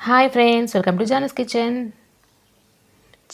hi friends welcome to Janas kitchen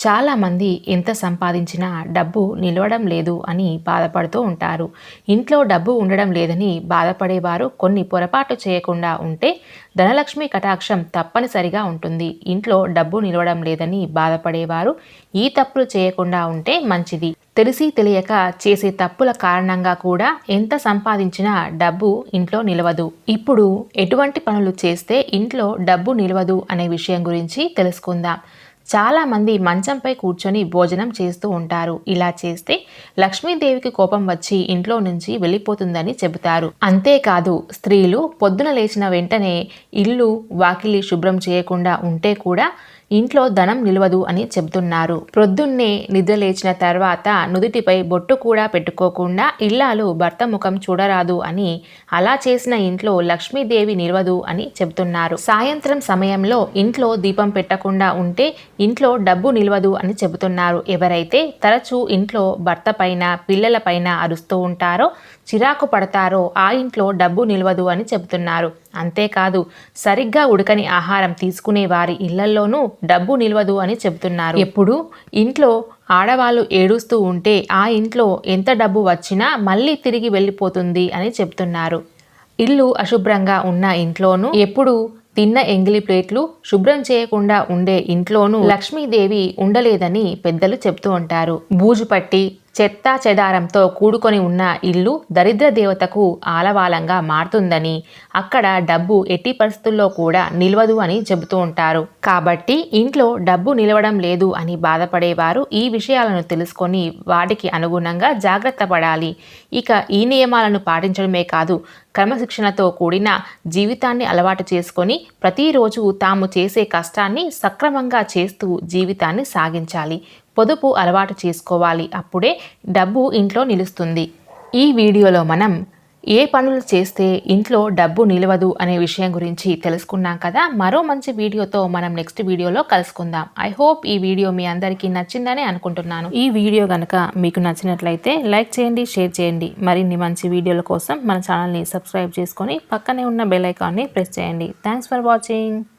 చాలామంది ఎంత సంపాదించినా డబ్బు నిలవడం లేదు అని బాధపడుతూ ఉంటారు. ఇంట్లో డబ్బు ఉండడం లేదని బాధపడేవారు కొన్ని పొరపాటు చేయకుండా ఉంటే ధనలక్ష్మి కటాక్షం తప్పనిసరిగా ఉంటుంది. ఇంట్లో డబ్బు నిలవడం లేదని బాధపడేవారు ఈ తప్పులు చేయకుండా ఉంటే మంచిది. తెలిసి తెలియక చేసే తప్పుల కారణంగా కూడా ఎంత సంపాదించినా డబ్బు ఇంట్లో నిలవదు. ఇప్పుడు ఎటువంటి పనులు చేస్తే ఇంట్లో డబ్బు నిలవదు అనే విషయం గురించి తెలుసుకుందాం. చాలామంది మంచంపై కూర్చొని భోజనం చేస్తూ ఉంటారు. ఇలా చేస్తే లక్ష్మీదేవికి కోపం వచ్చి ఇంట్లో నుంచి వెళ్ళిపోతుందని చెబుతారు. అంతేకాదు స్త్రీలు పొద్దున లేచిన వెంటనే ఇల్లు వాకిలి శుభ్రం చేయకుండా ఉంటే కూడా ఇంట్లో ధనం నిలవదు అని చెబుతున్నారు. ప్రొద్దున్నే నిద్ర లేచిన తర్వాత నుదుటిపై బొట్టు కూడా పెట్టుకోకుండా ఇల్లాలు భర్త ముఖం చూడరాదు అని అలా చేసిన ఇంట్లో లక్ష్మీదేవి నిలవదు అని చెబుతున్నారు. సాయంత్రం సమయంలో ఇంట్లో దీపం పెట్టకుండా ఉంటే ఇంట్లో డబ్బు నిలవదు అని చెబుతున్నారు. ఎవరైతే తరచూ ఇంట్లో భర్త పైన పిల్లల పైన అరుస్తూ ఉంటారో చిరాకు పడతారో ఆ ఇంట్లో డబ్బు నిలవదు అని చెబుతున్నారు. అంతేకాదు సరిగ్గా ఉడకని ఆహారం తీసుకునే వారి ఇళ్ళల్లోనూ డబ్బు నిలవదు అని చెబుతున్నారు. ఎప్పుడు? ఇంట్లో ఆడవాళ్ళు ఏడుస్తూ ఉంటే ఆ ఇంట్లో ఎంత డబ్బు వచ్చినా మళ్ళీ తిరిగి వెళ్ళిపోతుంది అని చెబుతున్నారు. ఇల్లు అశుభ్రంగా ఉన్న ఇంట్లోనూ ఎప్పుడు తిన్న ఎంగిలి ప్లేట్లు శుభ్రం చేయకుండా ఉండే ఇంట్లోనూ లక్ష్మీదేవి ఉండలేదని పెద్దలు చెప్తూ ఉంటారు. బూజు పట్టి చెత్తా చెదారంతో కూడుకొని ఉన్న ఇల్లు దరిద్ర దేవతకు ఆలవాలంగా మారుతుందని అక్కడ డబ్బు ఎట్టి పరిస్థితుల్లో కూడా నిలవదు అని చెబుతూ ఉంటారు. కాబట్టి ఇంట్లో డబ్బు నిలవడం లేదు అని బాధపడేవారు ఈ విషయాలను తెలుసుకొని వాటికి అనుగుణంగా జాగ్రత్త పడాలి. ఇక ఈ నియమాలను పాటించడమే కాదు క్రమశిక్షణతో కూడిన జీవితాన్ని అలవాటు చేసుకొని ప్రతిరోజు తాము చేసే కష్టాన్ని సక్రమంగా చేస్తూ జీవితాన్ని సాగించాలి. పొదుపు అలవాటు చేసుకోవాలి. అప్పుడే డబ్బు ఇంట్లో నిలుస్తుంది. ఈ వీడియోలో మనం ఏ పనులు చేస్తే ఇంట్లో డబ్బు నిలవదు అనే విషయం గురించి తెలుసుకున్నాం కదా? మరో మంచి వీడియోతో మనం నెక్స్ట్ వీడియోలో కలుసుకుందాం. ఐ హోప్ ఈ వీడియో మీ అందరికీ నచ్చిందని అనుకుంటున్నాను. ఈ వీడియో కనుక మీకు నచ్చినట్లయితే లైక్ చేయండి షేర్ చేయండి. మరిన్ని మంచి వీడియోల కోసం మన ఛానల్ని సబ్స్క్రైబ్ చేసుకొని పక్కనే ఉన్న బెల్ ఐకాన్ని ప్రెస్ చేయండి. Thanks for watching